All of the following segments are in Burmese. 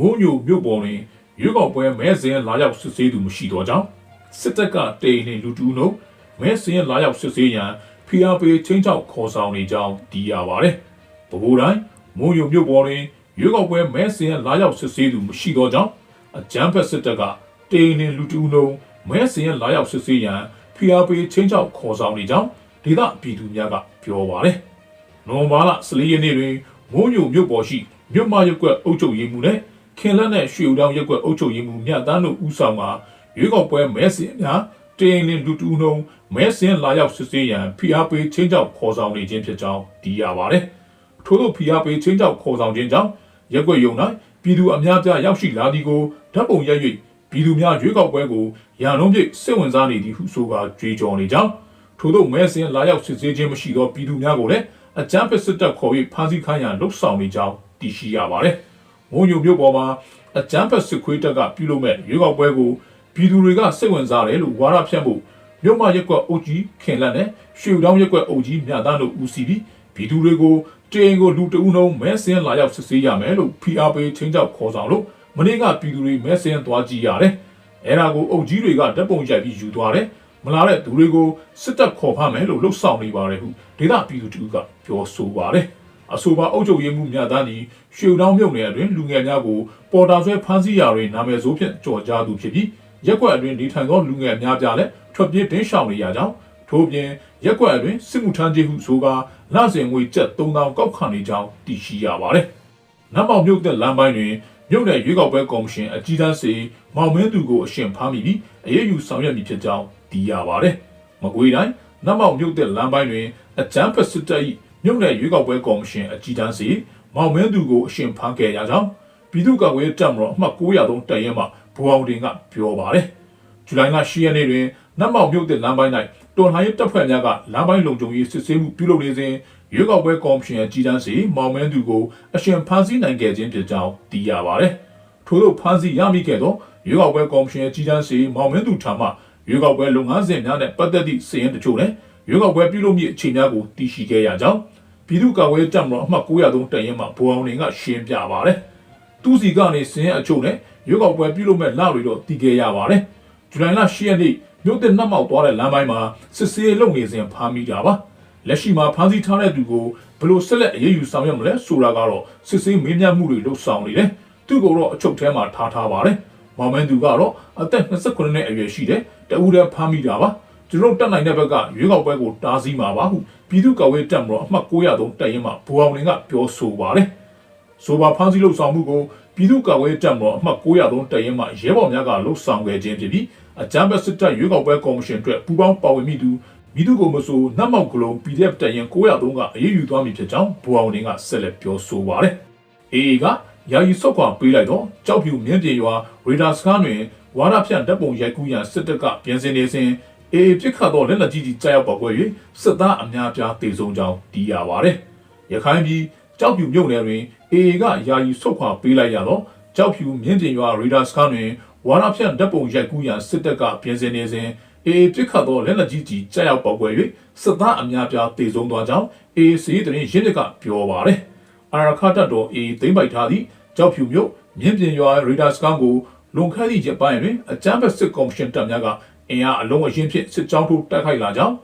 ညိုမြို့ပေါ်တွင်ရွေးကောက်ပွဲမဲစင်းလာရောက်စစ်ဆေးသူမရှိတော့ကြောင်းစစ်တပ်ကတေနေလူတူနှုတ်မဲစင်းလာရောက်စစ်ဆေးရန်ဖိအားပေးချင်းချောက်ခေါ်ဆောင်နေကြောင်းသိရပါတယ်။ဗဘူတိုင်းမုံညိုမြို့ပေါ်တွင်ရွေးကောက်ပွဲမဲစင်းလာရောက်စစ်ဆေးသူမရှိတော့ကြောင်းအကြမ်းဖက်စစ်တပ်ကတေနေလူတူနှုတ်မဲစင်းလာရောက်စစ်ဆေးရန်ဖိအားပေးချင်းချောက်ခေါ်ဆောင်နေကြောင်းဒေသပြည်သူများကပြောပါတယ်။နိုဝင်ဘာလ14ရက်နေ့တွင်မိုးညိုမြို့ပေါ်ရှိမြို့မရက်ကွက်အုပ်ချုပ်ရေးမှူးနဲ့ ခင်လက်နဲ့ရွှေဦးတောင်ရက်ကွက်အုပ်ချုပ်ရေးမှူးမြတ်တန်းတို့ဦးဆောင်မှာရွေးကောက်ပွဲမဲဆင်များတင်းလင်းလူတူနှုံမဲဆင်လာရောက်စစ်ဆေးရန်ဖိအားပေးချင်းကြောက်ခေါ်ဆောင်နေခြင်းဖြစ်ကြောင်းသိရပါတယ်။ထို့သောဖိအားပေးချင်းကြောက်ခေါ်ဆောင်ခြင်းကြောင့်ရက်ကွက်ယုံ၌ပြည်သူအများပြားရောက်ရှိလာသည်ကိုဓာတ်ပုံရိုက်၍ပြည်သူများရွေးကောက်ပွဲကိုရန်လုံးပြည့်စိတ်ဝင်စားနေသည်ဟုဆိုကာကြွေးကြော်နေကြောင်းထို့သောမဲစင်လာရောက်စစ်ဆေးခြင်းမရှိသောပြည်သူများကိုလည်းအကြမ်းဖက်စစ်တပ်ခေါ်၍ဖမ်းဆီးခိုင်းရန်လှုပ်ဆောင်နေကြောင်းသိရှိရပါတယ်။ မုံညိုမြို့ပေါ်မှာအကြမ်းဖက်စစ်ခွေးတပ်ကပြုလုပ်မဲ့ရွေးကောက်ပွဲကိုပြည်သူတွေကစိတ်ဝင်စားတယ်လို့ဝါဒဖြန့်ဖို့မြို့မရက်ကွက်အုပ်ကြီးခင်လက်နဲ့ရွှေတောင်ရက်ကွက်အုပ်ကြီးမြတ်သားတို့ဦးစီးပြီးပြည်သူတွေကိုတေင်ကိုလူတအုံလုံးမဲစင်လာရောက်စစ်ဆေးရမယ်လို့ PRP ချင်းချောက်ခေါ်ဆောင်လို့မနေ့ကပြည်သူတွေမဲစင်သွားကြည့်ရတယ်။အဲဒါကိုအုပ်ကြီးတွေကဓာတ်ပုံရိုက်ပြီးယူသွားတယ်။မလာတဲ့သူတွေကိုစစ်တပ်ခေါ်ဖမ်းမယ်လို့လှုပ်ဆောင်နေပါတယ်ဟုဒေသပြည်သူတူကပြောဆိုပါတယ် အဆိုပါအုပ်ချုပ်ရေးမှူးများသားညီရွှေတောင်းမြုပ်နယ်အတွင်းလူငယ်များကိုပေါ်တာဆွဲဖမ်းဆီးရာတွင်နာမည်ဆိုးဖြင့်ကြော်ကြားသူဖြစ်ပြီးရက်ကွက်အတွင်းနေထိုင်သောလူငယ်များပြားလည်းထွက်ပြေးတင်းရှောင်နေရကြောင်းထို့ပြင်ရက်ကွက်အတွင်းစစ်မှုထမ်းခြင်းဟုဆိုကာလစဉ်ငွေကျပ်3000ကောက်ခံနေကြောင်းသိရှိရပါတယ်နတ်မောင်မြုပ်တဲ့လမ်းပိုင်းတွင်မြုပ်တဲ့ရွေးကောက်ပွဲကော်မရှင်အကြီးတန်းစေမောင်မင်းသူကိုအရှင်ဖမ်းမိပြီးအရေးယူဆောင်ရွက်မည်ဖြစ်ကြောင်းသိရပါတယ်။မကွေးတိုင်းနတ်မောင်မြုပ်တဲ့လမ်းပိုင်းတွင်အကြမ်းဖက်စစ်တပ်၏ မြုပ်တဲ့ရွေးကောက်ပွဲကော်မရှင်အကြီးတန်းစေမောင်မင်းသူကိုအရှင်ဖမ်းခဲ့ရကြောင်းပြည်သူ့ကာကွယ်ရေးတပ်မတော်အမှတ်903တပ်ရင်းမှဘူအောင်တင်ကပြောပါတယ်။ဇူလိုင်လ10ရက်နေ့တွင်နတ်မောင်မြုပ်တဲ့လမ်းပိုင်း၌တော်လှန်ရေးတပ်ဖွဲ့များကလမ်းပိုင်းလုံခြုံရေးစစ်ဆေးမှုပြုလုပ်နေစဉ်ရွေးကောက်ပွဲကော်မရှင်အကြီးတန်းစီမောင်မင်းသူကိုအရှင်ဖမ်းဆီးနိုင်ခဲ့ခြင်းဖြစ်ကြောင်းသိရပါတယ်။ထို့သောဖမ်းဆီးရမိခဲ့သောရွေးကောက်ပွဲကော်မရှင်အကြီးတန်းစီမောင်မင်းသူထံမှရွေးကောက်ပွဲလုပ်ငန်းစဉ်များနဲ့ပတ်သက်သည့်စီရင်တချို့နဲ့ ရွေးကောက်ပွဲပြုလုပ်မည့်အခြေများကိုသိရှိခဲ့ရကြောင်းပြည်သူ့ကာကွယ်ရေးတပ်မတော်အမှတ်903တပ်ရင်းမှဗိုလ်အောင်နေကရှင်းပြပါတယ်။သူစီကနေစင်အချို့နဲ့ရွေးကောက်ပွဲပြုလုပ်မဲ့လတွေတော့တည်ခဲ့ရပါတယ်။ဇူလိုင်လ10ရက်နေ့မြို့တဲ့နှက်မောက်သွားတဲ့လမ်းပိုင်းမှာစစ်ဆေးလုပ်နေစဉ်ဖမ်းမိတာပါ။လက်ရှိမှာဖမ်းဆီးထားတဲ့သူကိုဘယ်လိုဆက်လက်အရေးယူဆောင်ရွက်မလဲဆိုတာကတော့စစ်ဆေးမေးမြန်းမှုတွေလုပ်ဆောင်နေတယ်။သူ့ကိုတော့အချုပ်ထဲမှာထားထားပါတယ်။မောင်မန်းသူကတော့အသက်29နှစ်အရွယ်ရှိတယ်။တဦးတည်းဖမ်းမိတာပါ။ သူတို့တက်နိုင်တဲ့ဘက်ကရွေးကောက်ပွဲကိုတားဆီးမှာပါဟုပြည်သူ့ကာကွယ်တပ်မတော်အမှတ်903တပ်ရင်းမှဘူအောင်လင်ကပြောဆိုပါတယ်။ဆိုပါဖမ်းဆီးလှုပ်ဆောင်မှုကိုပြည်သူ့ကာကွယ်တပ်မတော်အမှတ်903တပ်ရင်းမှရဲဘော်များကလှုပ်ဆောင်ခဲ့ခြင်းဖြစ်ပြီးအကြမ်းဖက်စစ်တပ်ရွေးကောက်ပွဲကော်မရှင်အတွက်ပူးပေါင်းပါဝင်မိသူမိသူကိုမဆိုနတ်မောက်ကလုံး PDF တပ်ရင်း903ကအရေးယူသွားမည်ဖြစ်ကြောင်းဘူအောင်လင်ကဆက်လက်ပြောဆိုပါတယ်။ AA ကယာယီဆော့ခွာပေးလိုက်တော့ကြောက်ဖြူမြင်းပြေရွာရေဒါစကားတွင်ဝါရဖြန့်တပ်ပုံရိုက်ကူးရန်စစ်တပ်ကပြင်ဆင်နေစဉ် အေးပြစ်ခတ်သောလက်လက်ကြီးကြီးကြားရောက်ပေါက်ကွဲ၍စစ်သားအများပြားတေဆုံးကြောင်းသိရပါတယ်။ရခိုင်ပြည်ကြောက်ဖြူမြို့နယ်တွင်အေးကယာယီဆုတ်ခွာပေးလိုက်ရတော့ကြောက်ဖြူမြင်းပြင်ရွာရေဒါစကားတွင်ဝါရဖြန့်တပ်ပုံရိုက်ကူးရန်စစ်တပ်ကပြင်ဆင်နေစဉ်အေးပြစ်ခတ်သောလက်လက်ကြီးကြီးကြားရောက်ပေါက်ကွဲ၍စစ်သားအများပြားတေဆုံးသွားကြောင်းအေးစီးတွင်ရင်းတစ်ကပြောပါတယ်။အာရခတ်တပ်တော်အေးသိမ့်ပိုက်ထားသည့်ကြောက်ဖြူမြို့မြင်းပြင်ရွာရေဒါစကားကိုလွန်ခဲ့သည့်ရက်ပိုင်းတွင်အကြမ်းဖက်စစ်ကော်မရှင်တပ်များက အင်အားအလုံးအရင်ဖြင့်စစ်ကြောင်းထိုးတိုက်ခိုက်လာကြောင်း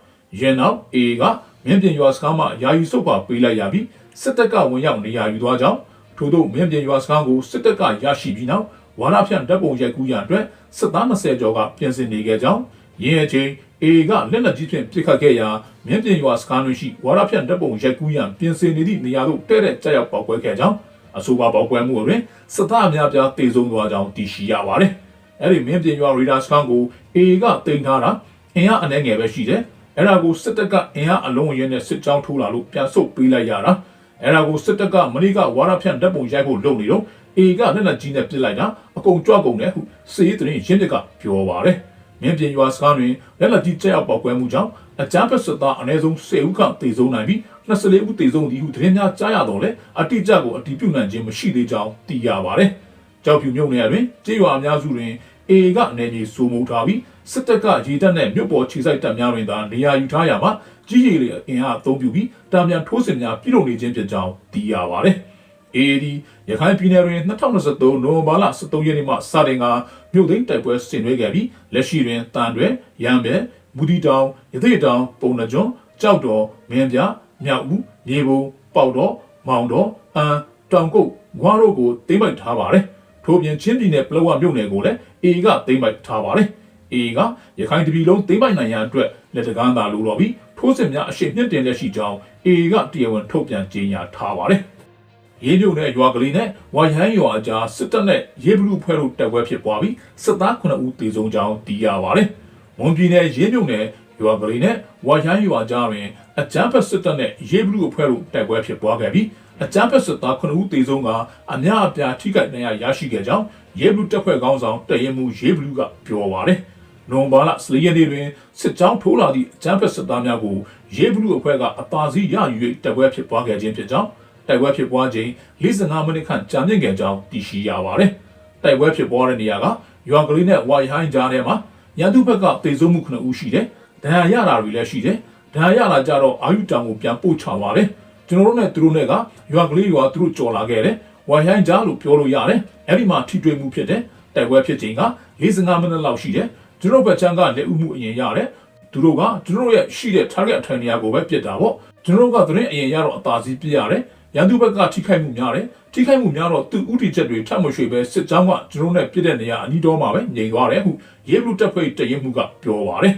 ရန်နောက် A ကမြင်းပြင်ရွာစကားမှယာယီစုပ်ပါပေးလိုက်ရပြီးစစ်တပ်ကဝင်ရောက်နေရာယူသွားကြောင်းထို့သောမြင်းပြင်ရွာစကားကိုစစ်တပ်ကရရှိပြီးနောက်ဝါရဖြန့်တပ်ပုံရိုက်ကူးရန်အတွက်စစ်သား20ကျော်ကပြင်ဆင်နေခဲ့ကြောင်းရင်းအချင်း A ကလက်နက်ကြီးဖြင့်ပစ်ခတ်ခဲ့ရာမြင်းပြင်ရွာစကားတွင်ရှိဝါရဖြန့်တပ်ပုံရိုက်ကူးရန်ပြင်ဆင်နေသည့်နေရာသို့တဲ့တဲ့ကြောက်ရောက်ပေါက်ကွဲခဲ့ကြောင်းအဆိုပါပေါက်ကွဲမှုတွင်စစ်သားအများပြားတေဆုံးသွားကြောင်းသိရှိရပါတယ်။အဲ့ဒီမင်းပြင်ရွာရေဒါစကန်ကို A ကတင်ထားတာအင်အားအနှဲငယ်ပဲရှိတယ်။အဲ့ဒါကိုစစ်တပ်ကအင်အားအလုံးအရင်နဲ့စစ်ကြောင်းထိုးလာလို့ပြန်ဆုတ်ပေးလိုက်ရတာ။အဲ့ဒါကိုစစ်တပ်ကမနေ့ကဝါရဖြန့်တပ်ပုံရိုက်ဖို့လုပ်နေတော့ A ကလက်နက်ကြီးနဲ့ပစ်လိုက်တာအကုန်ကြွကုန်တယ်ဟုစစ်ရေးသတင်းရင်းမြစ်ကပြောပါတယ်။မင်းပြင်ရွာစကားတွင်လက်လက်ကြီးကျရောက်ပေါက်ကွဲမှုကြောင့်အကြမ်းဖက်စစ်သားအနည်းဆုံး10ဦးခန့်တေဆုံးနိုင်ပြီး24ဦးတေဆုံးသည်ဟုသတင်းများကြားရတော့လေအတိအကျကိုအတည်ပြုနိုင်ခြင်းမရှိသေးကြောင်းသိရပါတယ်။ကြောက်ဖြူမြို့နယ်တွင်ကြေးရွာအများစုတွင် A ကအနေကြီးစိုးမိုးထားပြီးစစ်တပ်ကရေတပ်နဲ့မြို့ပေါ်ခြေစိုက်တပ်များတွင်သာနေရာယူထားရမှာကြီးရည်အင်အားအသုံးပြုပြီးတာမြန်ထိုးစစ်များပြုလုပ်နေခြင်းဖြစ်ကြောင်းသိရပါတယ်။ AAD ရခိုင်ပြည်နယ်တွင်2023နိုဝင်ဘာလ23ရက်နေ့မှစတင်ကမြို့သိမ်းတိုက်ပွဲဆင်နွှဲခဲ့ပြီးလက်ရှိတွင်တန်တွဲရန်ဘဲမူဒီတောင်ရသေးတောင်ပုံနှကျွန်းကြောက်တော်မင်းပြမြောက်ဦးမြေပုံပေါက်တော်မောင်တော်အန်တောင်ကုတ်ဝါတို့ကိုသိမ်းပိုက်ထားပါတယ်ထို့ပြင်ချင်းပြည်နယ်ပလောဝမြို့နယ်ကိုလည်း AA ကသိမ်းပိုက်ထားပါတယ်အေကရခိုင်တပြည်လုံးသိမ်းပိုက်နိုင်ရန်အတွက်လက်တကားသာလိုတော်ပြီးထိုးစစ်များအရှိန်မြင့်တင်လက်ရှိကြောင်းအေကတရားဝင်ထုတ်ပြန်ကြေညာထားပါတယ်။ရေးပြုံနဲ့ရွာကလေးနဲ့ဝါရဟန်းရွာအကြားစစ်တပ်နဲ့ရေဘလူဖွဲ့တို့တပ်ပွဲဖြစ်ပွားပြီးစစ်သား9ဦးသေဆုံးကြောင်းသိရပါတယ်။မွန်ပြည်နယ်ရေးပြုံနဲ့ရွာကလေးနဲ့ဝါရဟန်းရွာကြားတွင်အကြမ်းဖက်စစ်တပ်နဲ့ရေဘလူအဖွဲ့တို့တပ်ပွဲဖြစ်ပွားခဲ့ပြီး အကြမ်းဖက်စစ်သား9ဦးသေဆုံးကအများအပြားထိခိုက်ဒဏ်ရာရရှိခဲ့ကြောင်းရေဘလူတပ်ဖွဲ့ခေါင်းဆောင်တရဲမှုရေဘလူကပြောပါတယ်။နိုဝင်ဘာလ14ရက်နေ့တွင်စစ်ကြောင်းထိုးလာသည့်အကြမ်းဖက်စစ်သားများကိုရေဘလူအဖွဲ့ကအပါစီရယူ၍တပ်ပွဲဖြစ်ပွားခဲ့ခြင်းဖြစ်ကြောင်းတိုက်ပွဲဖြစ်ပွားခြင်း45မိနစ်ခန့်ကြာမြင့်ခဲ့ကြောင်းသိရှိရပါတယ်။တိုက်ပွဲဖြစ်ပွားတဲ့နေရာကရွာကလေးနဲ့ဝါရဟိုင်းကြားထဲမှာရန်သူဘက်ကတေဆုံးမှု9ဦးရှိတယ်။ဒဏ်ရာရတာတွေလည်းရှိတယ်။ဒဏ်ရာရတာကြတော့အာယုတောင်ကိုပြန်ပို့ချသွားတယ်။ ကျွန်တော်တို့နဲ့သူတို့နဲ့ကရွာကလေးရွာသူတို့ကြော်လာခဲ့တယ်။ဝါရဟိုင်းကြားလို့ပြောလို့ရတယ်။အဲ့ဒီမှာထိတွေ့မှုဖြစ်တယ်။တိုက်ပွဲဖြစ်ခြင်းက45မိနစ်လောက်ရှိတယ်။ကျွန်တော်ဘက်ချမ်းကလက်ဦးမှုအရင်ရတယ်။သူတို့ကကျွန်တော်ရဲ့ရှိတဲ့ target အထိုင်နေရာကိုပဲပြစ်တာပေါ့ကျွန်တော်တို့ကသတင်းအရင်ရတော့အသာစီးပြရတယ်ရန်သူဘက်ကထိခိုက်မှုများတယ်ထိခိုက်မှုများတော့သူဥတီချက်တွေထပ်မရွှေပဲစစ်ကြောင်းကကျွန်တော်နဲ့ပြစ်တဲ့နေရာအနီးတော်မှာပဲငြိမ်သွားတယ်ဟုရေဘလူတပ်ဖွဲ့တရင်မှုကပြောပါတယ်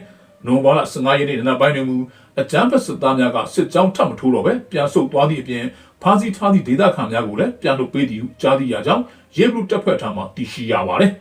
နိုဘာလ15ရက်နေ့နံပိုင်းတွင်မူအကြမ်းဖက်စစ်သားများကစစ်ကြောင်းထပ်မထိုးတော့ပဲပြန်ဆုတ်သွားသည့်အပြင်ဖားစီထားသည့်ဒေသခံများကိုလည်းပြန်လုပ်ပေးသည်ဟုကြားသိရကြောင်းရေဘလူတပ်ဖွဲ့ထံမှသိရှိရပါတယ်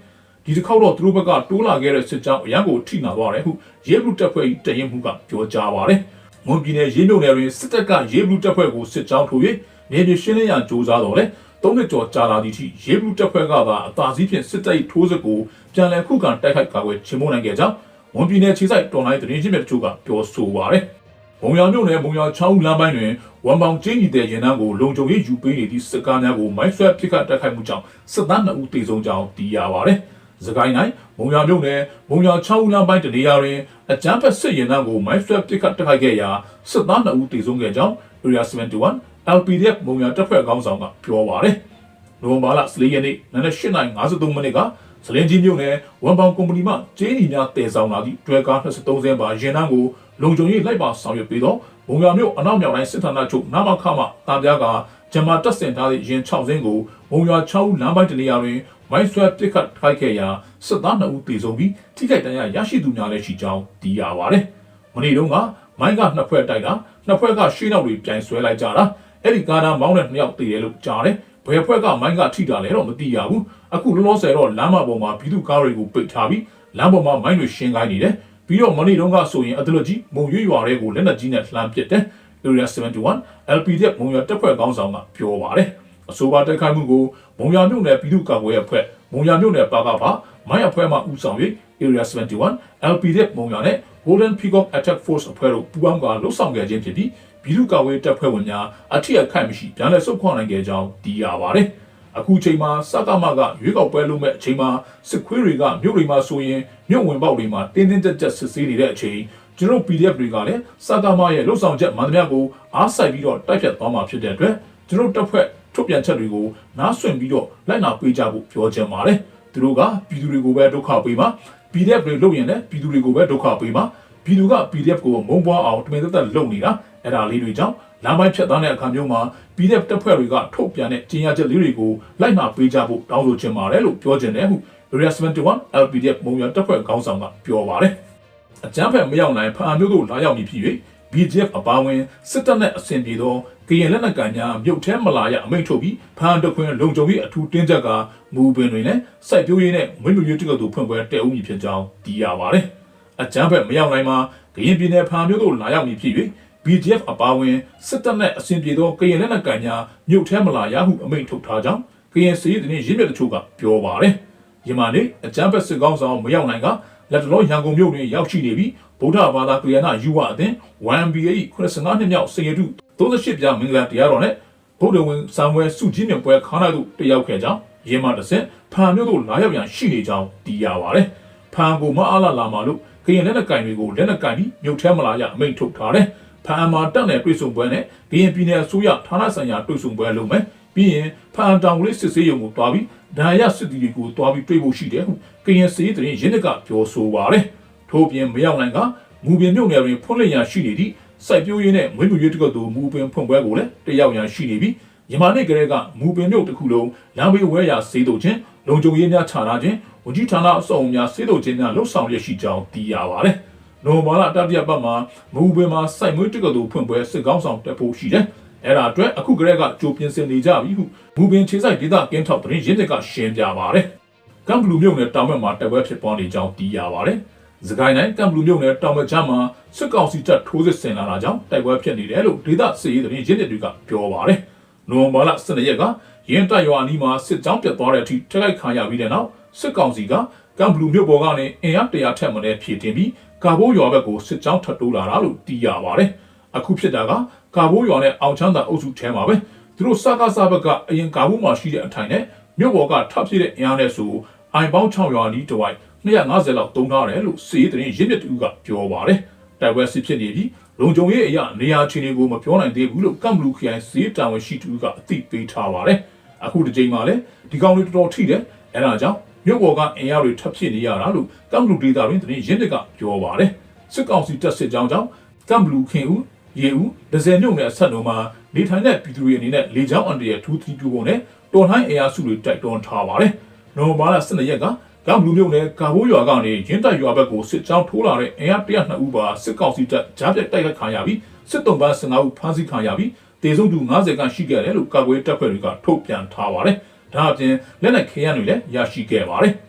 ဒီတစ်ခေါက်တော့သူတို့ဘက်ကတိုးလာခဲ့တဲ့စစ်ကြောင်းအရန်ကိုထိနာသွားတယ်ဟုရေဘလူတပ်ဖွဲ့၏တရင်မှုကပြောကြားပါတယ်မွန်ပြည်နယ်ရေးမြို့နယ်တွင်စစ်တပ်ကရေးဘလူတပ်ဖွဲ့ကိုစစ်ကြောင်းထိုး၍နေပြည်ရှင်းလင်းရန်စ조사တော်လဲသုံးနှစ်ကျော်ကြာလာသည့်ထိရေးဘလူတပ်ဖွဲ့ကသာအသာစီးဖြင့်စစ်တပ်၏ထိုးစစ်ကိုပြန်လည်ခုခံတိုက်ခိုက်ကာကွယ်ချေမှုန်းနိုင်ခဲ့ကြောင်း မွန်ပြည်နယ်ခြေဆိုင်တော်လိုင်းသတင်းချင်းမြတ်တို့ကပြောဆိုပါရယ်။ဘုံရမြို့နယ်ဘုံရချောင်းလမ်းပိုင်းတွင်ဝန်ပေါင်ကျင်းကြီးတဲ့ရင်နှန်းကိုလုံခြုံရေးယူပေးနေသည့်စစ်ကားများကိုမိုင်းဆွဲပစ်ခတ်တိုက်ခိုက်မှုကြောင့်စစ်သား2ဦးသေဆုံးကြောင်းသိရပါရယ်။စကိုင်းတိုင်းမုံရမြို့နယ်မုံရချောင်းလမ်းပိုင်းတနေရာတွင်အကြမ်းဖက်စစ်ရင်နှန်းကိုမိုင်းဆွဲပစ်ခတ်တိုက်ခိုက်ခဲ့ရာစစ်သား2ဦးသေဆုံးခဲ့ကြောင်း Area 71 LPDF မုံရတပ်ဖွဲ့ခေါင်းဆောင်ကပြောပါတယ်။နိုဝင်ဘာလ14ရက်နေ့နနက်8:53မိနစ်က စလင်ကြီးမြို့နယ်ဝန်ပေါင်ကုမ္ပဏီမှကျင်းညီများတည်ဆောင်လာသည့်တွဲကား23စင်းပါရင်နှန်းကိုလုံခြုံရေးလိုက်ပါဆောင်ရွက်ပြီးတော့မုံရမြို့အနောက်မြောက်တိုင်းစစ်ဌာနချုပ်နာမခမှတာပြားကဂျမာတက်စင်ထားသည့်ရင်6စင်းကိုမုံရ6လမ်းပိုင်းတနေရာတွင်မိုင်းဆွဲပစ်ခတ်ထိုက်ခဲ့ရာစစ်သား2ဦးသေဆုံးပြီးထိခိုက်ဒဏ်ရာရရှိသူများလည်းရှိကြောင်းသိရပါတယ်။မနေ့တုန်းကမိုင်းကနှစ်ဖွဲ့တိုက်တာနှစ်ဖွဲ့ကရှေးနောက်တွေပြိုင်ဆွဲလိုက်ကြတာအဲ့ဒီကားသားမောင်းတဲ့နှစ်ယောက်တည်တယ်လို့ကြားတယ် ဘယ်ဖွဲ့ကမိုင်းကထိတာလဲတော့မသိရဘူးအခုလောလောဆယ်တော့လမ်းမပေါ်မှာပြည်သူကားတွေကိုပိတ်ထားပြီးလမ်းပေါ်မှာမိုင်းတွေရှင်းခိုင်းနေတယ်ပြီးတော့မနေ့တုန်းကဆိုရင်အတလကြီးမုံရွရွာတွေကိုလက်နက်ကြီးနဲ့လှမ်းပစ်တယ် Area 71 LPDF မုံရွတပ်ဖွဲ့ကောင်းဆောင်ကပြောပါတယ်အဆိုပါတိုက်ခိုက်မှုကိုမုံရွမြို့နယ်ပြည်သူ့ကာကွယ်ရေးအဖွဲ့မုံရွမြို့နယ်ပါကပါမိုင်းအဖွဲ့မှဦးဆောင်၍ Area 71 LPDF မုံရွနဲ့ Golden Peacock Attack Force အဖွဲ့တို့ပူးပေါင်းကလှုပ်ဆောင်ခဲ့ခြင်းဖြစ်ပြီး ပြည်သူ့ကာကွယ်ရေးတပ်ဖွဲ့ဝင်များအထက်အခိုက်မရှိပြန်လည်ဆုတ်ခွာနိုင်ခဲ့ကြောင်းသိရပါတယ်။အခုချိန်မှာစကမကရွေးကောက်ပွဲလုပ်မဲ့အချိန်မှာစစ်ခွေးတွေကမြို့တွေမှာဆိုရင်မြို့ဝင်ပေါက်တွေမှာတင်းတင်းကြပ်ကြပ်စစ်ဆေးနေတဲ့အချိန်ကျွန်တော် PDF တွေကလည်းစကမရဲ့လှုပ်ဆောင်ချက်မှန်သမျှကိုအားစိုက်ပြီးတော့တိုက်ဖြတ်သွားမှာဖြစ်တဲ့အတွက်ကျွန်တော်တပ်ဖွဲ့ထုတ်ပြန်ချက်တွေကိုနားဆွင့်ပြီးတော့လိုက်နာပေးကြဖို့ပြောချင်ပါတယ်။သူတို့ကပြည်သူတွေကိုပဲဒုက္ခပေးမှာ PDF တွေလုပ်ရင်လည်းပြည်သူတွေကိုပဲဒုက္ခပေးမှာပြည်သူက PDF ကိုမုံပွားအောင်တမင်သက်သက်လုပ်နေတာ အဲ့ဒါလေးတွေကြောင့်လမ်းပိုင်းဖြတ်သားတဲ့အခါမျိုးမှာ PDF တပ်ဖွဲ့တွေကထုတ်ပြန်တဲ့ကြေညာချက်လေးတွေကိုလိုက်နာပေးကြဖို့တောင်းဆိုချင်ပါတယ်လို့ပြောချင်တယ်ဟု Area 71 LPDF မုံရတပ်ဖွဲ့ခေါင်းဆောင်ကပြောပါတယ်အကြမ်းဖက်မရောက်နိုင်ဖာမျိုးတို့လာရောက်မည်ဖြစ်၍ BGF အပါဝင်စစ်တပ်နဲ့အဆင်ပြေသောကရင်လက်နက်ကန်များမြုပ်ထဲမလာရအမိန့်ထုတ်ပြီးဖန်တခွင်လုံခြုံရေးအထူးတင်းကြပ်ကမူပင်တွေနဲ့စိုက်ပျိုးရေးနဲ့မွေးမြူရေးတက္ကသိုလ်ဖွင့်ပွဲတည်ဦးမည်ဖြစ်ကြောင်းသိရပါတယ်။အကြမ်းဖက်မရောက်နိုင်မှာကရင်ပြည်နယ်ဖန်မျိုးတို့လာရောက်မည်ဖြစ်၍ BGF အပါဝင်စစ်တပ်နဲ့အဆင်ပြေသောကရင်လက်နက်ကန်များမြုပ်ထဲမလာရဟုအမိန့်ထုတ်ထားကြောင်းကရင်စီးတဲ့ရင်းမြစ်တချို့ကပြောပါတယ်။ယမန်နေ့အကြမ်းဖက်စစ်ကောင်းဆောင်မရောက်နိုင်ကလက်တလောရန်ကုန်မြို့တွင်ရောက်ရှိနေပြီးဗုဒ္ဓဘာသာကလျာဏယူဝအသင်း 1BA 85နှစ်မြောက်စင်ရတု38ပြမင်္ဂလာတရားတော်နဲ့ဗုဒ္ဓဝင်ဆံဝဲစုကြီးမြပွဲခါနာတို့တက်ရောက်ခဲ့ကြောင်းရင်းမတဆင့်ဖာမျိုးတို့လာရောက်ရန်ရှိနေကြောင်းသိရပါတယ်။ဖာကိုမအားလာလာမှာလို့ကရင်လက်နက်ကင်တွေကိုလက်နက်ကင်ပြီးမြုပ်ထဲမလာရအမိန့်ထုတ်ထားတယ်။ ဖာမာတက်နယ်တွေ့ဆုံပွဲနဲ့ကရင်ပြည်နယ်အစိုးရဌာနဆိုင်ရာတွေ့ဆုံပွဲလုပ်မယ်။ပြီးရင်ဖန်တောင်ကလေးစစ်စေးရုံကိုတွားပြီးဒဏ်ရာစစ်တီတွေကိုတွားပြီးတွေ့ဖို့ရှိတယ်ဟုကရင်စေးတရင်ရင်းနှက်ကပြောဆိုပါတယ်ထို့ပြင်မရောက်နိုင်ကမူပင်မြုပ်နယ်တွင်ဖွင့်လှစ်ရရှိနေသည့်စိုက်ပျိုးရေးနဲ့မွေးမြူရေးတက္ကသိုလ်မူပင်ဖွင့်ပွဲကိုလည်းတက်ရောက်ရန်ရှိနေပြီးယမနေ့ကလေးကမူပင်မြုပ်တစ်ခုလုံးလမ်းဘေးဝဲရာစေးတို့ချင်းလုံခြုံရေးများခြာထားခြင်းဝန်ကြီးဌာနအစုံများစေးတို့ချင်းများလှုပ်ဆောင်ရရှိကြောင်းသိရပါတယ် နိုမာလာတတိယပတ်မှာမူပင်မှာစိုက်မွေးတက္ကသိုလ်ဖွင့်ပွဲစစ်ကောင်းဆောင်တက်ဖို့ရှိတယ်အဲ့ဒါအတွက်အခုကလေးကကြိုပြင်ဆင်နေကြပြီဟုမူပင်ခြေဆိုင်ဒေသကင်းထောက်တရင်ရင်းတွေကရှင်းပြပါတယ်ကမ်ဘလူးမြုပ်နယ်တောင်ဘက်မှာတက်ပွဲဖြစ်ပွားနေကြောင်းသိရပါတယ်စကိုင်းတိုင်းကမ်ဘလူးမြုပ်နယ်တောင်ဘက်ချမ်းမှာစစ်ကောင်စီတပ်ထိုးစစ်ဆင်လာတာကြောင့်တိုက်ပွဲဖြစ်နေတယ်လို့ဒေသစစ်ရေးတရင်ရင်းတွေကပြောပါတယ်နိုမာလာ12ရက်ကရင်တပ်ရွာနီးမှာစစ်ကြောင်းပြတ်သွားတဲ့အထိထိခိုက်ခံရပြီးတဲ့နောက်စစ်ကောင်စီကကမ်ဘလူးမြုပ်ပေါ်ကနေအင်အားတရာထက်မနည်းဖြည့်တင်ပြီး ကာဘိုးရွာဘက်ကိုစစ်ကြောင်းထပ်တိုးလာတာလို့သိရပါတယ်အခုဖြစ်တာကကာဘိုးရွာနဲ့အောင်ချမ်းသာအုပ်စုထဲမှာပဲသူတို့စကားစားဘက်ကအရင်ကာဘိုးမှာရှိတဲ့အထိုင်နဲ့မြို့ပေါ်ကထပ်ပြည့်တဲ့အင်အားနဲ့ဆိုအိုင်ပေါင်း6ရွာနီးတစ်ဝိုက်250လောက်တုံးထားတယ်လို့စီးရီးသတင်းရင်းမြစ်တူကပြောပါတယ်တိုက်ပွဲစစ်ဖြစ်နေပြီးလုံခြုံရေးအရာနေရာချင်းတွေကိုမပြောနိုင်သေးဘူးလို့ကမ်ဘလူးခရိုင်စီးတာဝန်ရှိသူကအသိပေးထားပါတယ်အခုဒီချိန်မှာလည်းဒီကောင်လေးတော်တော်ထိတယ်အဲဒါကြောင့် မြို့ပေါ်ကအင်အားတွေထပ်ဖြစ်နေရတာလို့ကမ်ဘလူးဒေတာရင်းသတင်းရင်းမြစ်ကပြောပါတယ်စစ်ကောင်စီတပ်စစ်ကြောင်းကြောင့်ကမ်ဘလူးခင်ဦးရေဦးဒဇယ်မြုံနဲ့အဆက်လုံးမှာနေထိုင်တဲ့ပြည်သူတွေအနေနဲ့လေကြောင်းအန်တရထူးထီးပြုဖို့နဲ့တော်လှန်အင်အားစုတွေတိုက်တွန်းထားပါတယ်။နိုဘားလ12ရက်ကကမ်ဘလူးမြို့နယ်ကာဘိုးရွာကနေရင်းတိုက်ရွာဘက်ကိုစစ်ကြောင်းထိုးလာတဲ့အင်အား102ဦးပါစစ်ကောင်စီတပ်ကြားပြတ်တိုက်ခိုက်ခံရပြီးစစ်တုံးပန်း15ဦးဖမ်းဆီးခံရပြီးတေဆုံးသူ90ခန့်ရှိခဲ့တယ်လို့ကာကွယ်တပ်ဖွဲ့တွေကထုတ်ပြန်ထားပါတယ်။ ဒါအပြင်လက်နက်ခဲယမ်းတွေလည်းရရှိခဲ့ပါတယ်။